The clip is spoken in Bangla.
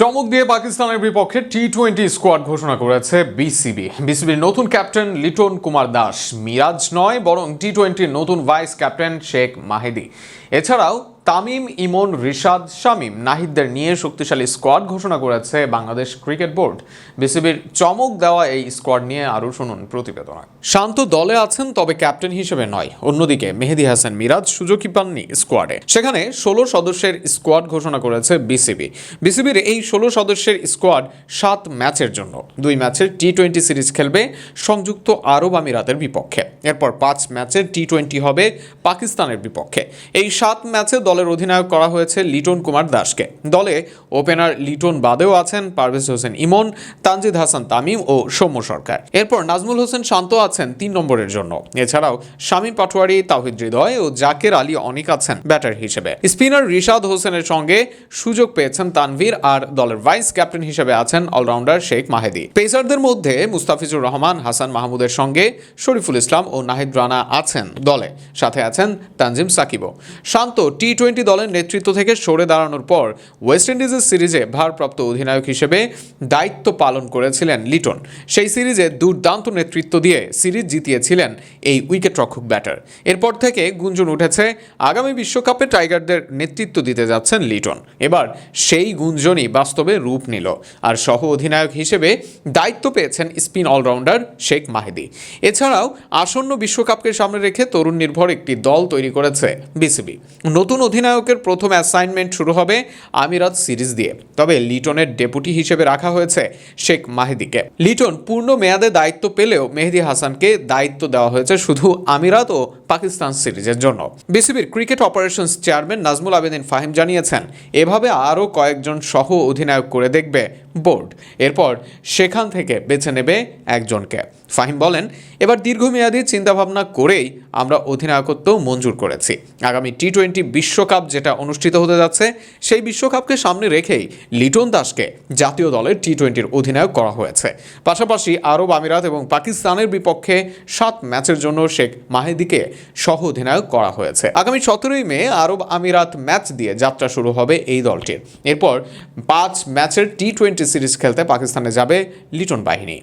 চমক দিয়ে পাকিস্তানের বিপক্ষে টি টোয়েন্টি স্কোয়াড ঘোষণা করেছে বিসিবি। বিসিবির নতুন ক্যাপ্টেন লিটন কুমার দাস মিরাজ নয়, বরং টি টোয়েন্টির নতুন ভাইস ক্যাপ্টেন শেখ মাহেদি। এছাড়াও তামিম, ইমন, রিশাদ, শামিম নাহিদদের নিয়ে শক্তিশালী স্কোয়াড ঘোষণা করেছে বাংলাদেশ ক্রিকেট বোর্ড। বিসিবির চমক দেওয়া এই স্কোয়াড নিয়ে আরও শুনুন প্রতিবেদনা শান্ত দলে আছেন তবে ক্যাপ্টেন হিসেবে নয়। অন্যদিকে মেহেদি হাসান মিরাজ সুযোগই পাননি স্কোয়াডে। সেখানে ষোলো সদস্যের স্কোয়াড ঘোষণা করেছে বিসিবি। বিসিবির এই ষোলো সদস্যের স্কোয়াড সাত ম্যাচের জন্য। দুই ম্যাচের টি টোয়েন্টি সিরিজ খেলবে সংযুক্ত আরব আমিরাতের বিপক্ষে। এরপর পাঁচ ম্যাচের টি টোয়েন্টি হবে পাকিস্তানের বিপক্ষে। এই সাত ম্যাচে দলের অধিনায়ক করা হয়েছে লিটন কুমার দাসকে। দলে ওপেনার লিটন বাদেও আছেন পারভেজ হোসেন ইমন, তানজিদ হাসান তামিম ও সৌম্য সরকার। এরপর নাজমুল হোসেন শান্ত আছেন তিন নম্বরের জন্য। এছাড়াও শামীম পাটোয়ারি তাহিদ হৃদয় ও জাকের আলী অনিক আছেন ব্যাটার হিসেবে। স্পিনার রিশাদ হোসেনের সঙ্গে সুযোগ পেয়েছেন তানভীর আর দলের ভাইস ক্যাপ্টেন হিসেবে আছেন অলরাউন্ডার শেখ মাহেদি। পেসারদের মধ্যে মুস্তাফিজুর রহমান, হাসান মাহমুদের সঙ্গে শরীফুল ইসলাম ও নাহিদ রানা আছেন দলে। সাথে আছেন তানজিম সাকিবও। শান্ত টি টোয়েন্টি দলের নেতৃত্ব থেকে সরে দাঁড়ানোর পর ওয়েস্ট ইন্ডিজের সিরিজে ভারপ্রাপ্ত অধিনায়ক হিসেবে দায়িত্ব পালন করেছিলেন লিটন। সেই সিরিজে দুর্দান্ত নেতৃত্ব দিয়ে সিরিজ জিতিয়েছিলেন এই উইকেটরক্ষক ব্যাটার। এরপর থেকে গুঞ্জন উঠেছে, আগামী বিশ্বকাপে টাইগারদের নেতৃত্ব দিতে যাচ্ছেন লিটন। এবার সেই গুঞ্জনই বাস্তবে রূপ নিল। আর সহ অধিনায়ক হিসেবে দায়িত্ব পেয়েছেন স্পিন অলরাউন্ডার শেখ মাহেদি। এছাড়াও আসন্ন বিশ্বকাপকে সামনে রেখে তরুণ নির্ভর একটি দল তৈরি করেছে বিসিবি। নতুন অধিনায়কের প্রথম অ্যাসাইনমেন্ট শুরু হবে আমিরাত সিরিজ দিয়ে। তবে লিটনের ডেপুটি হিসেবে রাখা হয়েছে শেখ মাহিদিকে। লিটন পূর্ণ মেয়াদে দায়িত্ব পেলেও মেহেদি হাসানকে দায়িত্ব দেওয়া হয়েছে শুধু আমিরাত ও পাকিস্তান সিরিজের জন্য। বিসিবির cricket operations chairman Nazmul Abedin Fahim জানিয়েছেন, এভাবে আরও কয়েকজন সহ অধিনায়ক করে দেখবে বোর্ড। এরপর সেখান থেকে বেছে নেবে একজনকে। ফাহিম বলেন, এবার দীর্ঘমেয়াদী চিন্তাভাবনা করেই আমরা অধিনায়কত্ব মঞ্জুর করেছি। আগামী টি টোয়েন্টি বিশ্বকাপ যেটা অনুষ্ঠিত হতে যাচ্ছে, সেই বিশ্বকাপকে সামনে রেখেই লিটন দাসকে জাতীয় দলের টি টোয়েন্টির অধিনায়ক করা হয়েছে। পাশাপাশি আরব আমিরাত এবং পাকিস্তানের বিপক্ষে সাত ম্যাচের জন্য শেখ মাহেদিকে সহ অধিনায়ক করা হয়েছে। আগামী সতেরোই মে আরব আমিরাত ম্যাচ দিয়ে যাত্রা শুরু হবে এই দলটির। এরপর পাঁচ ম্যাচের টি টোয়েন্টি সিরিজ খেলতে পাকিস্তানে যাবে লিটন বাহিনী।